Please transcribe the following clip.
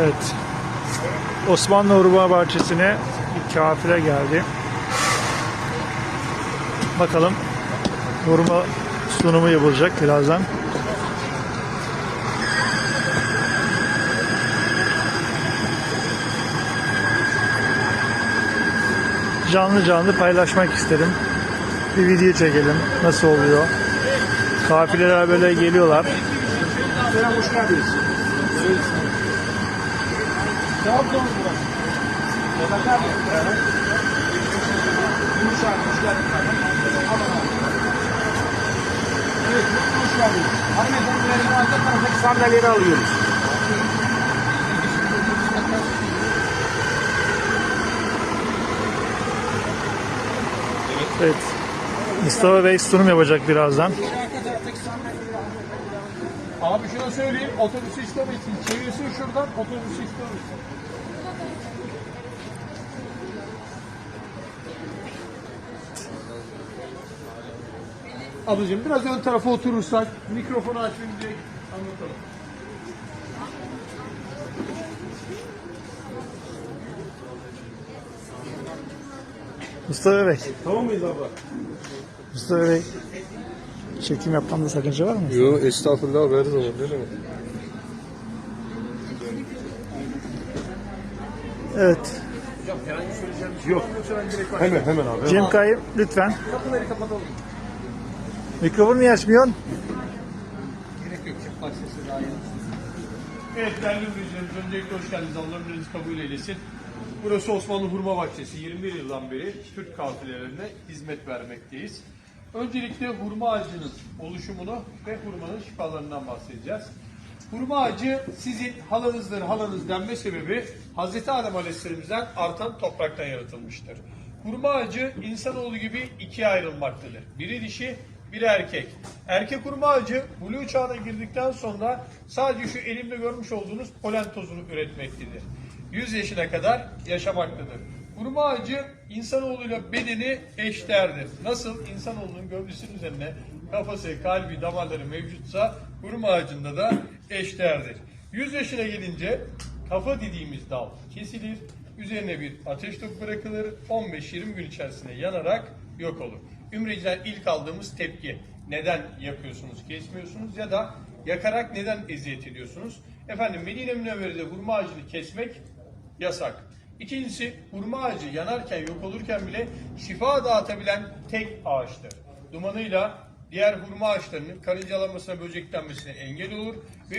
Evet. Osmanlı Hurma Bahçesi'ne kafile geldi. Bakalım hurma sunumu yapılacak birazdan. Canlı canlı paylaşmak isterim. Bir video çekelim. Nasıl oluyor? Kafileler böyle geliyorlar. Selam hoş geldiniz. Trabzon burası. Yedekler de beraber. Yumuşak, hoş abi. Evet, hoş geldiniz. Hanımefendilerin arka taraftaki sandalyeleri alıyoruz. Evet. Mustafa Bey sunum yapacak birazdan. Abi şunu söyleyeyim, otobüsü istemesin. Çevirsin şuradan, otobüsü istemesin. Ablacığım biraz ön tarafa oturursak, mikrofonu direkt anlatalım. Mustafa Bey, Tamam mıyız abla? Mustafa Bey çekim yapmamda sakınca var mı? Yo estağfurullah abi her zaman ne demek. Evet. Yok. Hemen hemen abi. Cem Kayım lütfen. Kapıları kapatalım. Mikrofonu niye açmıyorsun? Gerek yok. Çıplak sesi daha iyi. Evet değerli izleyicilerimiz öncelikle hoş geldiniz. Allah'ın kabul eylesin. Burası Osmanlı Hurma Bahçesi. 21 yıldan beri Türk kafilelerine hizmet vermekteyiz. Öncelikle hurma ağacının oluşumunu ve hurmanın şifalarından bahsedeceğiz. Hurma ağacı sizin halanızdır, halanız denme sebebi Hz. Adem Aleyhisselam'dan artan topraktan yaratılmıştır. Hurma ağacı insanoğlu gibi ikiye ayrılmaktadır. Biri dişi, biri erkek. Erkek hurma ağacı buluğ çağına girdikten sonra sadece şu elimde görmüş olduğunuz polen tozunu üretmektedir. 100 yaşına kadar yaşamaktadır. Hurma ağacı insanoğluyla bedeni eşdeğerdir. Nasıl insanoğlunun gövdesinin üzerine kafası, kalbi, damarları mevcutsa hurma ağacında da eşdeğerdir. 100 yaşına gelince kafa dediğimiz dal kesilir, üzerine bir ateş topu bırakılır, 15-20 gün içerisinde yanarak yok olur. Ümreciler ilk aldığımız tepki neden yakıyorsunuz, kesmiyorsunuz ya da yakarak neden eziyet ediyorsunuz? Efendim Medine Münevvere'de hurma ağacını kesmek yasak. İkincisi hurma ağacı yanarken yok olurken bile şifa dağıtabilen tek ağaçtır. Dumanıyla diğer hurma ağaçlarının karıncalamasına, böceklenmesine engel olur ve